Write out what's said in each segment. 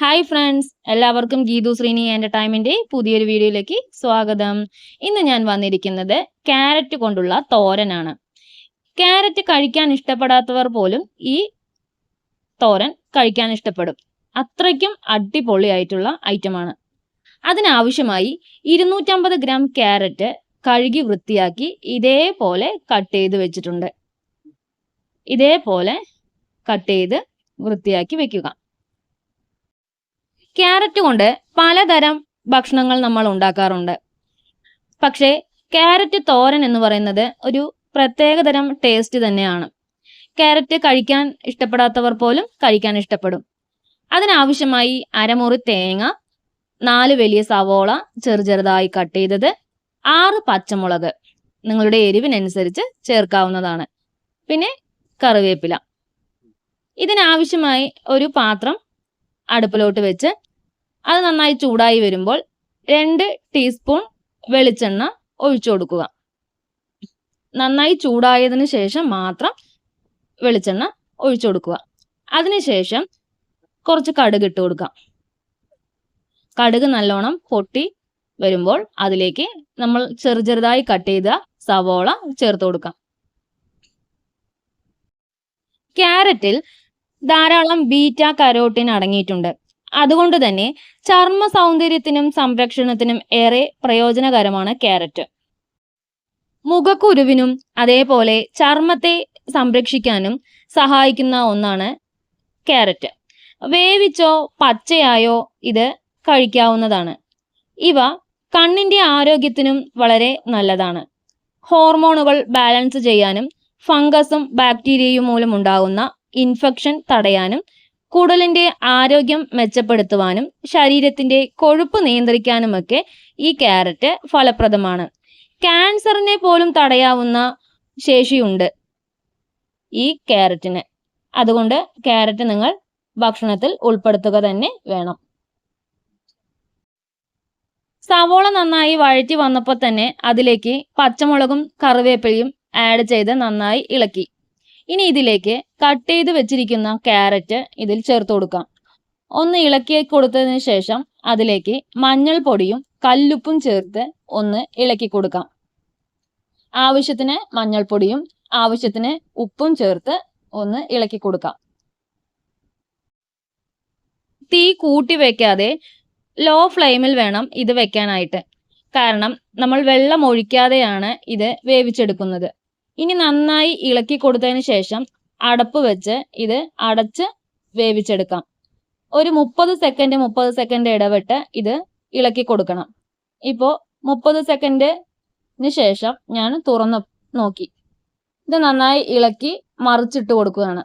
Hi friends എല്ലാവർക്കും Geethu Sreeni entertainment പുതിയൊരു വീഡിയോയിലേക്ക് സ്വാഗതം. ഇന്ന് ഞാൻ വന്നിരിക്കുന്നത് ക്യാരറ്റ് കൊണ്ടുള്ള തോരനാണ്. ക്യാരറ്റ് കഴിക്കാൻ ഇഷ്ടപ്പെടാത്തവർ പോലും ഈ തോരൻ കഴിക്കാൻ ഇഷ്ടപ്പെടും. അത്രയ്ക്കും അടിപൊളിയായിട്ടുള്ള ഐറ്റമാണ് അതിനാവശ്യമായി ഇരുന്നൂറ്റമ്പത് ഗ്രാം ക്യാരറ്റ് കഴുകി വൃത്തിയാക്കി ഇതേപോലെ കട്ട് ചെയ്ത് വെച്ചിട്ടുണ്ട്. ഇതേപോലെ കട്ട് ചെയ്ത് വൃത്തിയാക്കി വെക്കുക. ക്യാരറ്റ് കൊണ്ട് പലതരം ഭക്ഷണങ്ങൾ നമ്മൾ ഉണ്ടാക്കാറുണ്ട്. പക്ഷേ ക്യാരറ്റ് തോരൻ എന്ന് പറയുന്നത് ഒരു പ്രത്യേക തരം ടേസ്റ്റ് തന്നെയാണ്. ക്യാരറ്റ് കഴിക്കാൻ ഇഷ്ടപ്പെടാത്തവർ പോലും കഴിക്കാൻ ഇഷ്ടപ്പെടും. അതിനാവശ്യമായി അരമുറി തേങ്ങ നാല് വലിയ സവോള ചെറു ചെറുതായി കട്ട് ചെയ്തത് ആറ് പച്ചമുളക്. നിങ്ങളുടെ എരിവിനനുസരിച്ച് ചേർക്കാവുന്നതാണ്. പിന്നെ കറിവേപ്പില. ഇതിനാവശ്യമായി ഒരു പാത്രം അടുപ്പിലോട്ട് വെച്ച് അത് നന്നായി ചൂടായി വരുമ്പോൾ രണ്ട് ടീസ്പൂൺ വെളിച്ചെണ്ണ ഒഴിച്ചു കൊടുക്കുക. നന്നായി ചൂടായതിനു ശേഷം മാത്രം വെളിച്ചെണ്ണ ഒഴിച്ചു കൊടുക്കുക. അതിനുശേഷം കുറച്ച് കടുക് ഇട്ട് കൊടുക്കാം കടുക് നല്ലോണം പൊട്ടി വരുമ്പോൾ അതിലേക്ക് നമ്മൾ ചെറു ചെറുതായി കട്ട് ചെയ്ത സവോള ചേർത്ത് കൊടുക്കാം. ക്യാരറ്റിൽ ധാരാളം ബീറ്റ കരോട്ടിൻ അടങ്ങിയിട്ടുണ്ട്. അതുകൊണ്ട് തന്നെ ചർമ്മ സൗന്ദര്യത്തിനും സംരക്ഷണത്തിനും ഏറെ പ്രയോജനകരമാണ് ക്യാരറ്റ്. മുഖക്കുരുവിനും അതേപോലെ ചർമ്മത്തെ സംരക്ഷിക്കാനും സഹായിക്കുന്ന ഒന്നാണ് ക്യാരറ്റ്. വേവിച്ചോ പച്ചയായോ ഇത് കഴിക്കാവുന്നതാണ്. ഇവ കണ്ണിന്റെ ആരോഗ്യത്തിനും വളരെ നല്ലതാണ്. ഹോർമോണുകൾ ബാലൻസ് ചെയ്യാനും ഫംഗസും ബാക്ടീരിയയും മൂലം ഉണ്ടാകുന്ന ഇൻഫെക്ഷൻ തടയാനും കുടലിന്റെ ആരോഗ്യം മെച്ചപ്പെടുത്തുവാനും ശരീരത്തിന്റെ കൊഴുപ്പ് നിയന്ത്രിക്കാനുമൊക്കെ ഈ ക്യാരറ്റ് ഫലപ്രദമാണ്. ക്യാൻസറിനെ പോലും തടയാവുന്ന ശേഷിയുണ്ട് ഈ ക്യാരറ്റിന് അതുകൊണ്ട് ക്യാരറ്റ് നിങ്ങൾ ഭക്ഷണത്തിൽ ഉൾപ്പെടുത്തുക തന്നെ വേണം. സവോള നന്നായി വഴറ്റി വന്നപ്പോൾ തന്നെ അതിലേക്ക് പച്ചമുളകും കറിവേപ്പിലയും ആഡ് ചെയ്ത് നന്നായി ഇളക്കി. ഇനി ഇതിലേക്ക് കട്ട് ചെയ്ത് വെച്ചിരിക്കുന്ന ക്യാരറ്റ് ഇതിൽ ചേർത്ത് കൊടുക്കാം. ഒന്ന് ഇളക്കി കൊടുത്തതിന് ശേഷം അതിലേക്ക് മഞ്ഞൾപ്പൊടിയും കല്ലുപ്പും ചേർത്ത് ഒന്ന് ഇളക്കി കൊടുക്കാം. ആവശ്യത്തിന് മഞ്ഞൾപ്പൊടിയും ആവശ്യത്തിന് ഉപ്പും ചേർത്ത് ഒന്ന് ഇളക്കി കൊടുക്കാം. തീ കൂട്ടി വെക്കാതെ ലോ ഫ്ലെയിമിൽ വേണം ഇത് വെക്കാനായിട്ട്. കാരണം നമ്മൾ വെള്ളം ഒഴിക്കാതെയാണ് ഇത് വേവിച്ചെടുക്കുന്നത്. ഇനി നന്നായി ഇളക്കി കൊടുത്തതിന് ശേഷം അടപ്പ് വെച്ച് ഇത് അടച്ച് വേവിച്ചെടുക്കാം. ഒരു മുപ്പത് സെക്കൻഡ് മുപ്പത് സെക്കൻഡ് ഇടവിട്ട് ഇത് ഇളക്കി കൊടുക്കണം. ഇപ്പോൾ മുപ്പത് സെക്കൻഡിന് ശേഷം ഞാൻ തുറന്ന് നോക്കി. ഇത് നന്നായി ഇളക്കി മറിച്ചിട്ട് കൊടുക്കുകയാണ്.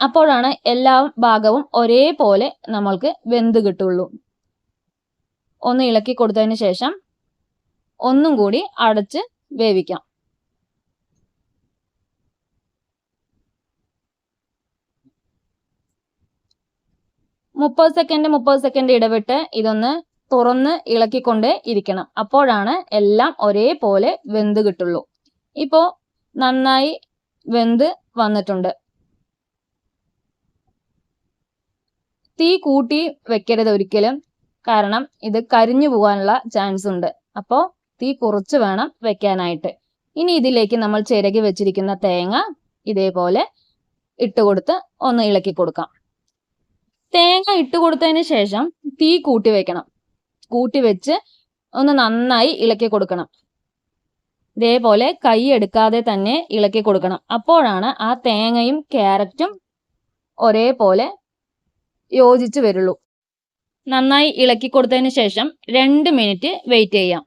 അപ്പോഴാണ് എല്ലാ ഭാഗവും ഒരേപോലെ നമ്മൾക്ക് വെന്ത് കിട്ടുള്ളൂ. ഒന്ന് ഇളക്കി കൊടുത്തതിന് ശേഷം ഒന്നും കൂടി അടച്ച് വേവിക്കാം. മുപ്പത് സെക്കൻഡ് മുപ്പത് സെക്കൻഡ് ഇടവിട്ട് ഇതൊന്ന് തുറന്ന് ഇളക്കിക്കൊണ്ട് ഇരിക്കണം. അപ്പോഴാണ് എല്ലാം ഒരേപോലെ വെന്ത് കിട്ടുള്ളൂ. ഇപ്പോൾ നന്നായി വെന്ത് വന്നിട്ടുണ്ട്. തീ കൂട്ടി വെക്കരുത് ഒരിക്കലും. കാരണം ഇത് കരിഞ്ഞു പോകാനുള്ള ചാൻസ് ഉണ്ട്. അപ്പോൾ തീ കുറച്ച് വേണം വെക്കാനായിട്ട്. ഇനി ഇതിലേക്ക് നമ്മൾ ചിരകി വെച്ചിരിക്കുന്ന തേങ്ങ ഇതേപോലെ ഇട്ടുകൊടുത്ത് ഒന്ന് ഇളക്കി കൊടുക്കാം തേങ്ങ ഇട്ട് കൊടുത്തതിന് ശേഷം തീ കൂട്ടി വെക്കണം. കൂട്ടി വെച്ച് ഒന്ന് നന്നായി ഇളക്കി കൊടുക്കണം. ഇതേപോലെ കൈ എടുക്കാതെ തന്നെ ഇളക്കി കൊടുക്കണം. അപ്പോഴാണ് ആ തേങ്ങയും ക്യാരറ്റും ഒരേപോലെ യോജിച്ച് വരുള്ളൂ. നന്നായി ഇളക്കി കൊടുത്തതിന് ശേഷം രണ്ട് മിനിറ്റ് വെയിറ്റ് ചെയ്യാം.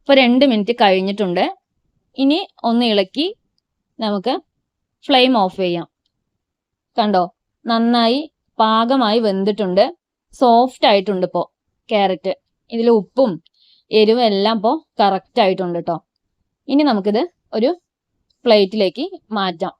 ഇപ്പോൾ രണ്ട് മിനിറ്റ് കഴിഞ്ഞിട്ടുണ്ട്. ഇനി ഒന്ന് ഇളക്കി നമുക്ക് ഫ്ലെയിം ഓഫ് ചെയ്യാം. കണ്ടോ? നന്നായി പാകമായി വെന്തിട്ടുണ്ട്. സോഫ്റ്റ് ആയിട്ടുണ്ട് ഇപ്പോൾ ക്യാരറ്റ് ഇതിൽ ഉപ്പും എരിവും എല്ലാം ഇപ്പോൾ കറക്റ്റ് ആയിട്ടുണ്ട് കേട്ടോ ഇനി നമുക്കിത് ഒരു പ്ലേറ്റിലേക്ക് മാറ്റാം.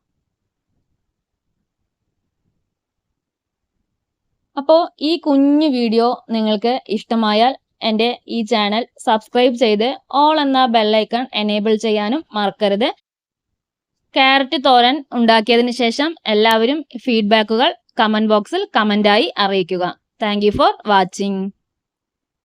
അപ്പോൾ ഈ കുഞ്ഞു വീഡിയോ നിങ്ങൾക്ക് ഇഷ്ടമായാൽ എന്റെ ഈ ചാനൽ സബ്സ്ക്രൈബ് ചെയ്ത് ഓൾ എന്ന ബെല്ലൈക്കൺ എനേബിൾ ചെയ്യാനും മറക്കരുത്. ക്യാരറ്റ് തോരൻ ഉണ്ടാക്കിയതിന് ശേഷം എല്ലാവരും ഫീഡ്ബാക്കുകൾ കമന്റ് ബോക്സിൽ കമന്റായി അറിയിക്കുക. Thank for watching